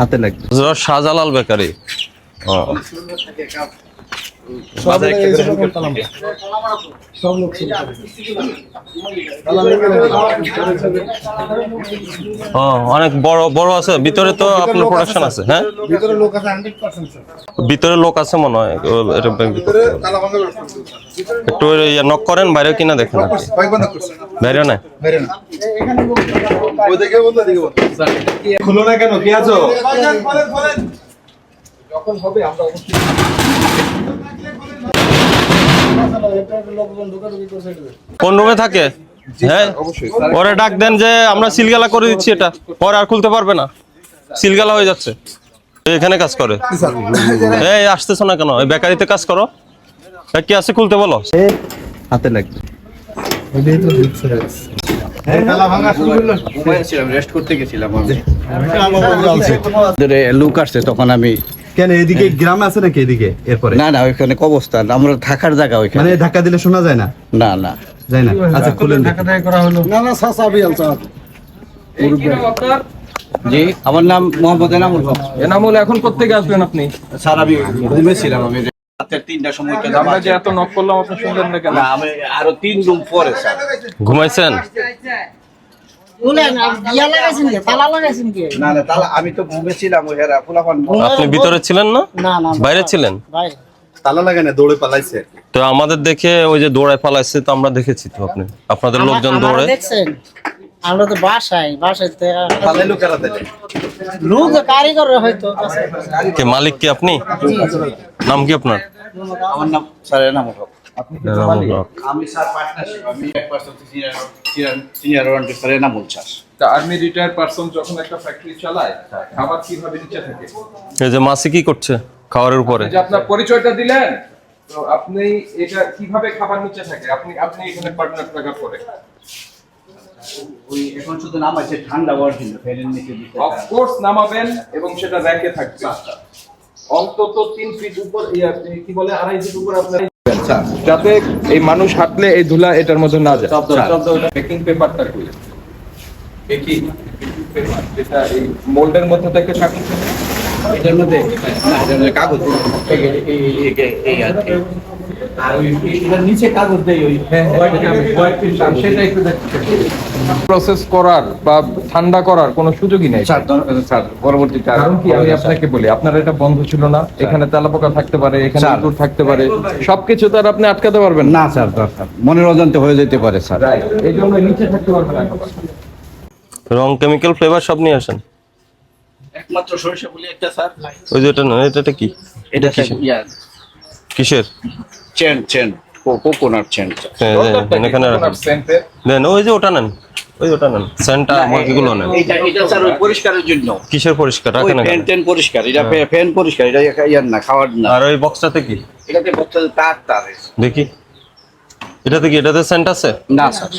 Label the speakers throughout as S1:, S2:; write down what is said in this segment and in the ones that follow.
S1: হাতে লাগবে।
S2: শাহজালাল বেকারি। ও। ও, অনেক বড় বড় আছে। ভিতরে তো আপনার প্রোডাকশন আছে হ্যাঁ?
S3: ভিতরে লোক আছে হান্ড্রেড পার্সেন্ট স্যার।
S2: ভিতরে লোক আছে মনে হয় এটা একটু নক করেন বাইরে কিনা দেখেন বাইরে না?
S3: মেরে না। ওই দিকে বন্ধ। দিকে বন্ধ
S1: খুলো না কেন কি আছো?
S3: যখন হবে আমরা অবশ্যই
S2: কোন রুমে থাকে? হ্যাঁ? ওরে ডাক দেন যে আমরা সিলগালা করে দিচ্ছি এটা। পরে আর খুলতে পারবে না। সিলগালা হয়ে যাচ্ছে। এখানে কাজ করে। এই আসতেছো না কেন? বেকারিতে কাজ করো। কি আছে খুলতে বলো?
S1: হাতে লাগবে।
S4: লুক আসছে তখন আমি
S1: কেন এদিকে গ্রাম আছে নাকি এদিকে এরপরে?
S4: না না ওইখানে কবস্থান আমরা থাকার জায়গা ওইখানে।
S1: মানে ধাক্কা দিলে শোনা যায় না?
S4: না না।
S1: যায় না? আচ্ছা খুলেন।
S3: না না সাসা বিয়াল স্যার।
S4: জি আমার নাম মোহাম্মদ এনামুল হক।
S5: এনামুল এখন কোথেকে আসবেন আপনি?
S4: স্যার আমি ঘুমেছিলাম আমি। রাতের তিনটার সময় কেন
S5: আমরা যে এত নক করলাম আপনি শুনলেন না কেন?
S4: আমি আরও তিন রুম পরে স্যার।
S2: ঘুমাইছেন?
S4: আমি তো ঘুমেছিলাম ওই
S2: আপনি ভিতরে ছিলেন না?
S6: না না
S2: বাইরে ছিলেন?
S1: তালা লাগে না দৌড়ে পালাইছে।
S2: তো আমাদের দেখে ওই যে দৌড়ায় পালাইছে তো আমরা দেখেছি তো আপনি। আপনাদের লোকজন দৌড়ে?
S6: দেখছেন? আমরা তো বাসায় বাসায়
S1: পালাইলো কারা তাহলে
S6: লোক কারিগর হয়তো।
S2: কে মালিক কি আপনি? নাম কি আপনার?
S4: আমার নাম স্যার এনামুল হক
S2: এনামুল হক।
S4: আমি স্যার পার্টনারশিপ আমি এক percent senior senior warranty sir
S5: তা আর্মি রিটায়ার্ড পারসন যখন একটা ফ্যাক্টরি চালায় খাবার কীভাবে নিচে থাকে?
S2: এই যে মাসি কি করছে খাবারের উপরে?
S5: যে আপনার পরিচয়টা দিলেন তো আপনি এটা কীভাবে খাবার নিচে থাকে? আপনি আপনি এখানে পার্টনার থাকার পরে
S4: ওই এখন শুধু নাম আছে ঠান্ডা হওয়ার জন্য ফ্যানের নিচে দিতে
S5: অফকোর্স নামাবেন এবং সেটা র্যাকে থাকবে। অন্তত তিন ফিট উপর কি বলে আড়াই ফিট উপর আপনার যাতে এই মানুষ হাঁটলে এই ধুলা এটার মধ্যে না যায়। বেকিং পেপারটা কই? বেকিং পেপার যেটা এই মোল্ডের মধ্যে থেকে থাকে।
S4: এটার মধ্যে? না এটার মধ্যে কাগজ। এই
S5: সেটা একটু প্রসেস করার বা ঠান্ডা করার কোনো সুযোগই নেই।
S4: স্যার ধর- স্যার পরবর্তীতে আর-
S5: কারণ কি আমি আপনাকে বলি আপনার এটা বন্ধ ছিল না। এখানে তেলাপোকা থাকতে পারে এখানে। ইঁদুর থাকতে পারে। সবকিছু তো আর আপনি আটকাতে পারবেন না।
S4: স্যার স্যার মনের অজান্তে হয়ে যেতে পারে স্যার।
S5: এই জন্য নিচে থাকতে পারবেন
S2: রং কেমিক্যাল ফ্লেভার সব নিয়ে আসেন?
S4: একমাত্র সরিষা বলি একটা স্যার।
S2: ওই যে এটা না এটা এটা কি
S4: এটা
S2: কিসের?
S4: Chain chain coconut chain.
S2: হ্যাঁ, হ্যাঁ, এখানে দেন ওই যে ওটা নেন। ওই ওটা নেন। সেন্টা মুরগিগুলো নেন।
S4: এটা এটা স্যার ওই পরিষ্কারের জন্য।
S2: কিসের পরিষ্কার? রাখেন
S4: ফ্যান
S2: এখানে।
S4: ট্যান পরিষ্কার। এটা ফ্যান পরিষ্কার এটা ইয়ার না খাওয়ার না।
S2: আর ওই বক্সটাতে কি?
S4: এটাতে বক্তা তার তার
S2: দেখি। এটাতে কি? এটাতে সেন্ট আছে?
S4: না স্যার।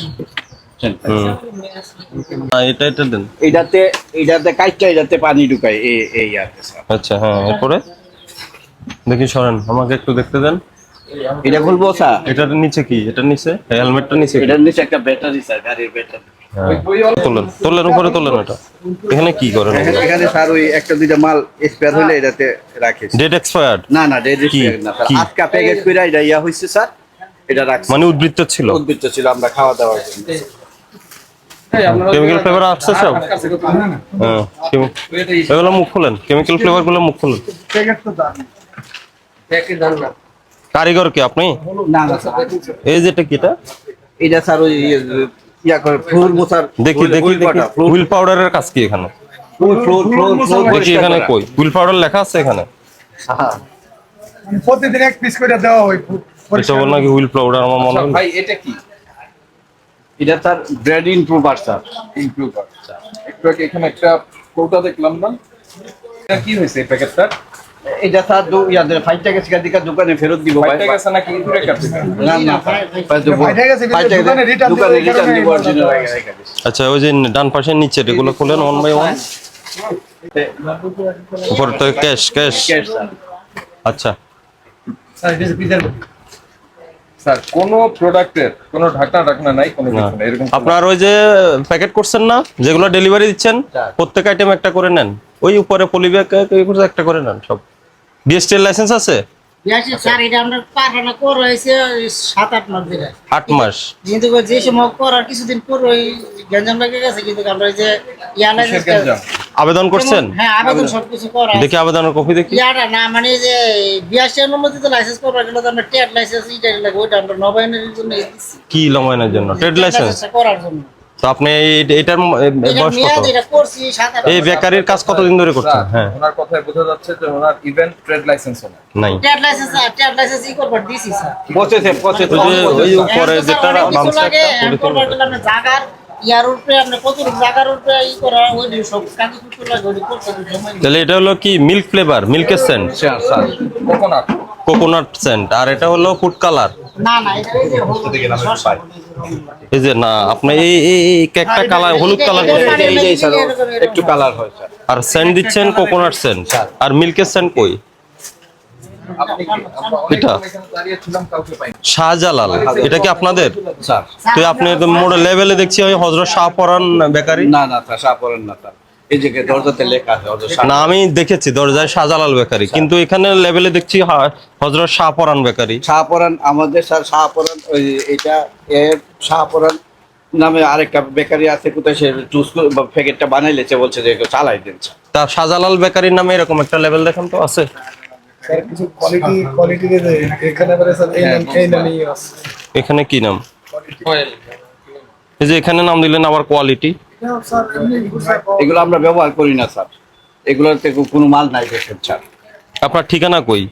S2: না, এটা এটা দেন।
S4: এটাতে এটাতে কাইটটা এটাতে পানি ঢুকায় এই এই আর
S2: আচ্ছা হ্যাঁ এরপরে দেখি সরেন। আমাকে একটু দেখতে দেন।
S4: এটা খুলবো স্যার?
S2: এটার নিচে কি? এটার নিচে? হেলমেটটা নিচে?
S4: এটার নিচে একটা ব্যাটারি স্যার গাড়ির ব্যাটারি।
S2: হ্যাঁ। তোলেন তোলেন উপরে তোলেন এটা। এখানে কি করেন?
S4: এখানে স্যার ওই একটা দুইটা মাল স্পেয়ার হলে এটাতে রাখে।
S2: ডেট এক্সপায়ার্ড
S4: না স্যার। এটা ইয়া হইছে স্যার এটা রাখছে।
S2: মানে উদ্বৃত্ত ছিল?
S4: উদ্বৃত্ত ছিল আমরা খাওয়া দাওয়ার জন্য
S2: কেমিক্যাল ফ্লেভার আসছে সব? হ্যাঁ এগুলো মুখ খুলেন কেমিক্যাল ফ্লেভারগুলো মুখ খুলেন। কারিগর কি আপনি?
S4: না না
S2: এই যেটা কি এটা?
S4: এটা স্যার ওই ইয়ে- ইয়া করে ফ্লোর মোছার
S2: দেখি দেখি দেখি। হুইল পাউডারের কাজ কি এখানে?
S4: ফ্লোর ফ্লোর ফ্লোর
S2: দেখি এখানে কই। হুইল পাউডার লেখা আছে এখানে?
S3: প্রতিদিন এক পিস করে দেওয়া হয়
S2: এটা বল নাকি হুইল পাউডার আমার মনে হয়
S5: ভাই এটা কি?
S4: এটা sir bread improver sir.
S5: Improver sir. একটু আগে এখানে একটা কৌটা দেখলাম না? এটা কি হয়েছে প্যাকেটটা
S4: এটা স্যার দু ইয়াদের টাকা দিকা দোকানে ফেরত দিব।
S5: কাটছে
S4: না না
S3: ফাইটা দোকানে
S4: রিটার্ন দিব
S2: আচ্ছা ওই যে ডান পাশের নিচে এগুলো খুলেন one by one cash cash
S4: cash sir
S2: আচ্ছা।
S5: স্যার কোনো প্রোডাক্টের কোনো ঢাকনা ঢাকনা নাই কোনো কিছু নাই এরকম
S2: আপনার ওই যে প্যাকেট করছেন না যেগুলো ডেলিভারি দিচ্ছেন প্রত্যেক আইটেম একটা করে নেন। ওই উপরে পলিব্যাগ একটা করে নেন সব। বিএসটি লাইসেন্স আছে?
S6: স্যার এটা আমরা কর হয়েছে সাত আট মাস ধরে।
S2: আট মাস।
S6: কিন্তু যে সময় করার কিছুদিন পর ওই গ্যাঞ্জাম লেগে গেছে কিন্তু আমরা যে ইয়া লাইসেন্স
S2: আবেদন করছেন?
S6: হ্যাঁ আবেদন সবকিছু করা।
S2: দেখি আবেদনের কপি দেখি।
S6: ইয়াটা না মানে যে বিয়াশি অনুমোদিত লাইসেন্স করার গেলে তো আমরা টেট লাইসেন্স ইটা লাগে ওইটা আমরা নবায়নের জন্য।
S2: কি লমায়নের জন্য? ট্রেড লাইসেন্স
S6: করার জন্য।
S2: তো আপনি এই- এটার বয়স কত? এই বেকারির কাজ কতদিন ধরে করছেন? হ্যাঁ।
S5: ওনার কথায় বোঝা যাচ্ছে যে ওনার ইভেন্ট ট্রেড লাইসেন্সও নাই।
S6: টেট লাইসেন্স টেট লাইসেন্স ই করবার দিছি স্যার।
S4: প্রসেস
S2: ওই যে ওই উপরে যেটা বামসা
S6: লাগে,
S2: একটা
S6: এখন করবার গেলে আপনার জাগার ইয়ার উপরে আপনি কত জাগার উপরে ই করা ওই যে সব কাগজপত্র লাগে ওই করতে তো সময় নেই।
S2: তাহলে এটা হলো কি? মিল্ক ফ্লেভার মিল্কের সেন্ট
S5: কোকোনাট
S2: কোকোনাট সেন্ট আর এটা হলো ফুড কালার
S6: না না এটা এই যে হলুদ
S2: না আপনি এই এই কালার হলুদ কালার
S6: এটা- এটা-
S4: এই যে স্যার
S6: এরকম- এরকম।
S4: একটু কালার হয় স্যার
S2: আর স্যান্ড দিচ্ছেন কোকোনাট আর মিল্কের সেন্ট কই? এটা? শাহজালাল এটা কি আপনাদের?
S4: স্যার
S2: তো আপনি মোড় লেভেলে দেখছি ওই হজরত শাহপরান বেকারি?
S4: না না স্যার শাহ পরান না স্যার এই যে দরজাতে লেখা আছে
S2: না আমি দেখেছি দরজায় শাহজালাল বেকারি। কিন্তু এখানে লেভেলে দেখছি হজরত শাহপরান বেকারি।
S4: শাহপরান আমাদের স্যার শাহপরান ওই এটা এর শাহপরান নামে আরেকটা বেকারি আছে কোথায় সে জুস প্যাকেটটা বানাইলেছে বলছে যে চালাই দিন।
S2: তা শাহজালাল বেকারির নামে এরকম একটা লেভেল দেখেন তো আছে?
S3: কিছু কোয়ালিটি কোয়ালিটি এখানে এই নামই আছে।
S2: এখানে কি নাম? এই যে এখানে নাম দিলেন আবার কোয়ালিটি
S4: এগুলো আমরা ব্যবহার করি না স্যার। এগুলোতে কোনো মাল নাই দেখেন স্যার।
S2: আপনার ঠিকানা কই?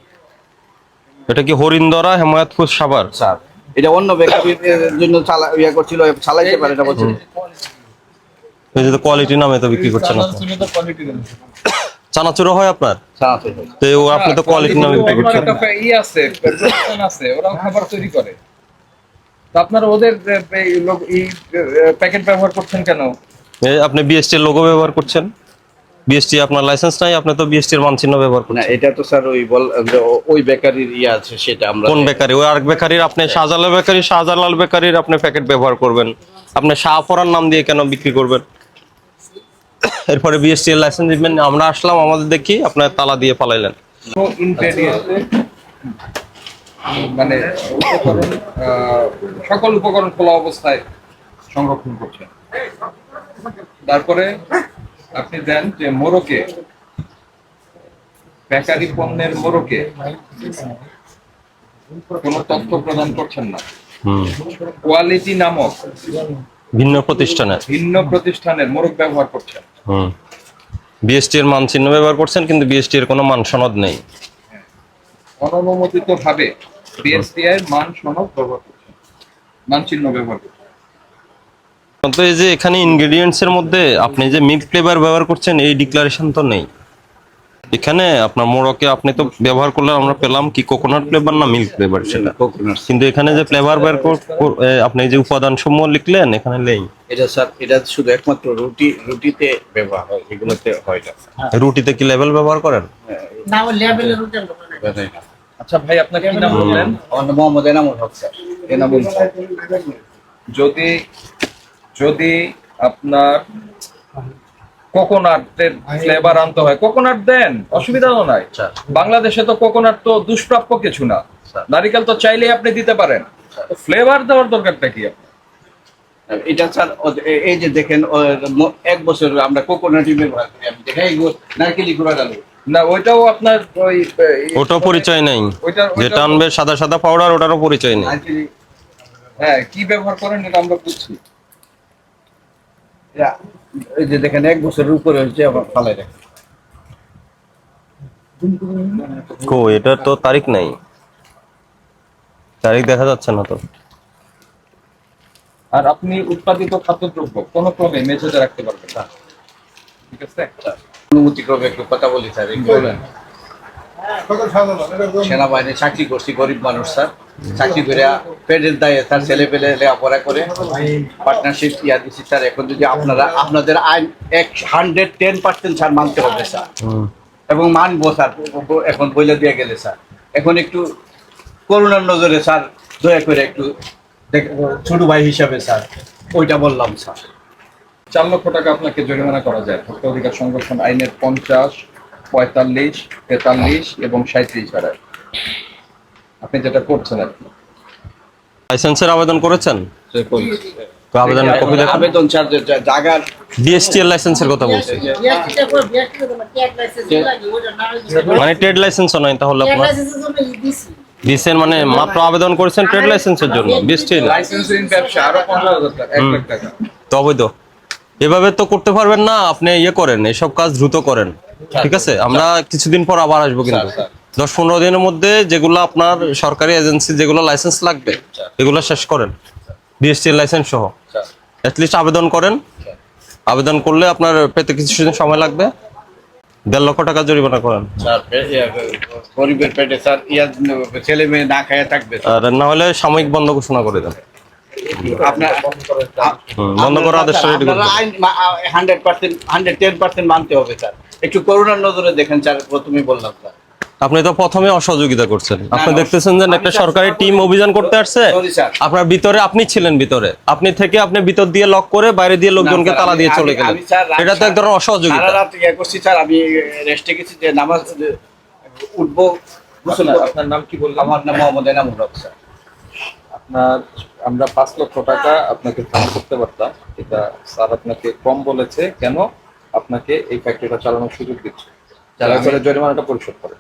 S2: এটা কি হরিন্দরা হেমায়তপুর সাভার?
S4: স্যার এটা অন্য বেকারির জন্য চালা ইয়ে করছিল চালাইতে পারে না বলছে।
S2: এই যে কোয়ালিটি নামে তো বিক্রি করছেন চানাচুরও হয় আপনার? তো ও আপনি তো কোয়ালিটি নামে বিক্রি করছেন।
S5: একটা ই আছে আছে ওরাও খাবার তৈরি করে। তো আপনারা ওদের এই লোক- এই প্যাকেট ব্যবহার করছেন কেন?
S2: আপনি বিএসটি এর লোগো ব্যবহার করছেন। বিএসটি আপনার লাইসেন্স নাই আপনি তো বিএসটি এর মানচিহ্ন ব্যবহার
S4: না
S2: করছেন।
S4: এটা তো স্যার ওই বল ওই বেকারির ইয়ে আছে সেটা আমরা
S2: কোন বেকারি? ওই আরেক বেকারির আপনি শাহজালাল বেকারি শাহজালাল বেকারির আপনি প্যাকেট ব্যবহার করবেন। আপনি শাহপরার নাম দিয়ে কেন বিক্রি করবেন? এরপরে বিএসটি এর লাইসেন্স দিবেন। আমরা আসলাম আমাদের দেখি আপনার তালা দিয়ে পালাইলেন
S5: মানে সকল উপকরণ খোলা অবস্থায় সংরক্ষণ করছেন। তারপরে আপনি দেন যে মোরকে বেকারি পণ্যের মোরকে কোনো তথ্য প্রদান করছেন না। কোয়ালিটি নামক
S2: ভিন্ন প্রতিষ্ঠানের।
S5: ভিন্ন প্রতিষ্ঠানের মোরক ব্যবহার করছেন।
S2: হুম। বিএসটি এর মানচিহ্ন ব্যবহার করছেন কিন্তু বিএসটি এর কোনো মান সনদ নেই
S5: অননুমোদিত ভাবে বিএসটিআই মান সনদ ব্যবহার করছেন। মানচিহ্ন ব্যবহার করছেন।
S2: তো এই যে এখানে ইনগ্রেডিয়েন্টস এর মধ্যে আপনি যে মিল্ক ফ্লেভার ব্যবহার করছেন এই ডিক্লারেশন তো নেই। এখানে আপনার মোড়কে আপনি তো ব্যবহার করলে আমরা পেলাম কি কোকোনাট ফ্লেভার না মিল্ক ফ্লেভার সেটা?
S4: কোকোনাট
S2: কিন্তু এখানে যে ফ্লেভার বের আপনি যে উপাদান সমূহ লিখলেন এখানে নেই।
S4: এটা স্যার এটা শুধু একমাত্র রুটি রুটিতে ব্যবহার হয় এগুলোতে হয় না।
S2: রুটিতে কি লেভেল ব্যবহার করেন?
S6: না
S4: হয় না।
S5: আচ্ছা ভাই আপনাকে কি নাম বললেন?
S4: আমার নাম মোহাম্মদ এনামুল হক স্যার।
S5: এনামুল হক। যদি যদি আপনার কোকোনাটের ফ্লেভার আনতে হয় কোকোনাট দেন অসুবিধাও নাই।
S4: আচ্ছা।
S5: বাংলাদেশে তো কোকোনাট তো দুষ্প্রাপ্য কিছু না। নারিকেল তো চাইলেই আপনি দিতে পারেন। ফ্লেভার দেওয়ার দরকারটা কি?
S4: এটা স্যার এই যে দেখেন এক বছর আমরা কোকোনাটি ব্যবহার করি। আমি দেখেন নারকেলি গুঁড়া ডাল।
S5: না ওইটাও আপনার ওই
S2: ওটাও পরিচয় নেই।
S5: ওইটা- ওইটা-
S2: যেটা আনবে সাদা সাদা পাউডার ওটারও পরিচয় নেই।
S5: হ্যাঁ কি ব্যবহার করেন এটা আমরা বুঝছি।
S4: এই যে দেখেন এক বছরের উপরে হয়েছে আবার ফালাই রাখে
S2: কো এটার তো তারিখ নেই। তারিখ দেখা যাচ্ছে না তো।
S5: আর আপনি উৎপাদিত খাদ্যদ্রব্য কোনো ক্রমে মেঝেতে রাখতে পারবেন না। ঠিক আছে?
S4: অনুমতি ক্রমে একটু কথা বলি স্যার একটু বলেন।
S3: সাধারণ
S4: সেনাবাহিনী চাকরি করছি গরিব মানুষ স্যার। চাকরি করে পেটের দায়ে তার ছেলে পেলে লেখাপড়া করে পার্টনারশিপ ইয়া দিচ্ছি স্যার এখন যদি আপনারা আপনাদের আইন এক হান্ড্রেড টেন পার্সেন্ট স্যার মানতে হবে স্যার। এবং মানবো স্যার। এখন বইলে দিয়ে গেলে স্যার। এখন একটু করুণার নজরে স্যার দয়া করে একটু ছোট ভাই হিসাবে স্যার ওইটা বললাম স্যার।
S5: চার লক্ষ টাকা আপনাকে জরিমানা করা যায়। ভোক্তা অধিকার সংরক্ষণ আইনের পঞ্চাশ পঁয়তাল্লিশ তেতাল্লিশ এবং সাঁত্রিশ ধারায়। আপনি যেটা করছেন আর কি।
S2: লাইসেন্সের আবেদন করেছেন তো আবেদনের কপি দেখুন
S4: আবেদন যে জায়গার
S2: ডিএসটিএল লাইসেন্সের কথা বলছি
S6: লাইসেন্স
S2: মানে ট্রেড লাইসেন্সও নাই তাহলে আপনার
S6: লাইসেন্সের জন্য দিছি
S2: দিচ্ছেন মানে মাত্র আবেদন করেছেন ট্রেড লাইসেন্সের জন্য ডিএসটিএল
S5: লাইসেন্সহীন ব্যবসা আরও পনেরো হাজার টাকা
S2: তো অবৈধ এভাবে তো করতে পারবেন না আপনি ইয়ে করেন এসব কাজ দ্রুত করেন ঠিক আছে আমরা কিছুদিন পর আবার আসব কিন্তু দশ পনেরো দিনের মধ্যে যেগুলো আপনার সরকারি এজেন্সি যেগুলো লাইসেন্স লাগবে এগুলো শেষ করেন। ডিএসটিএল লাইসেন্স সহ। অ্যাটলিস্ট আবেদন করেন। আবেদন করলে আপনার পেতে কিছুদিন সময় লাগবে। দেড় লক্ষ টাকা জরিমানা করেন।
S4: গরিবের পেটে স্যার ছেলে মেয়ে না খাইয়া থাকবে।
S2: আর না হলে সাময়িক বন্ধ ঘোষণা করে দেন। বন্ধ করার
S4: hundred percent hundred ten percent মানতে হবে স্যার। একটু করোনার নজরে দেখেন স্যার প্রথমেই বললাম স্যার।
S2: আপনি তো প্রথমে অসহযোগিতা করছেন। আপনি দেখতেছেন যে একটা সরকারি টিম অভিযান করতে আসছে। আপনার ভিতরে আপনি ছিলেন ভিতরে। আপনি থেকে আপনি ভিতর দিয়ে লক করে বাইরে দিয়ে লোকজনকে তালা দিয়ে চলে গেলেন। এটা তো এক ধরনের অসহযোগিতা।
S4: ইয়ে করছি স্যার আমি রেস্টে গেছি যে নামাজ উঠবো
S5: আপনার নাম কি বললাম
S4: আমার নাম মোহাম্মদ এনামুল হক স্যার।
S5: আপনার আমরা পাঁচ লক্ষ টাকা আপনাকে ফাইন করতে পারতাম। এটা স্যার আপনাকে কম বলেছে। কেন? আপনাকে এই ফ্যাক্টরিটা চালানোর সুযোগ দিচ্ছে। যারা করে জরিমানাটা পরিশোধ করে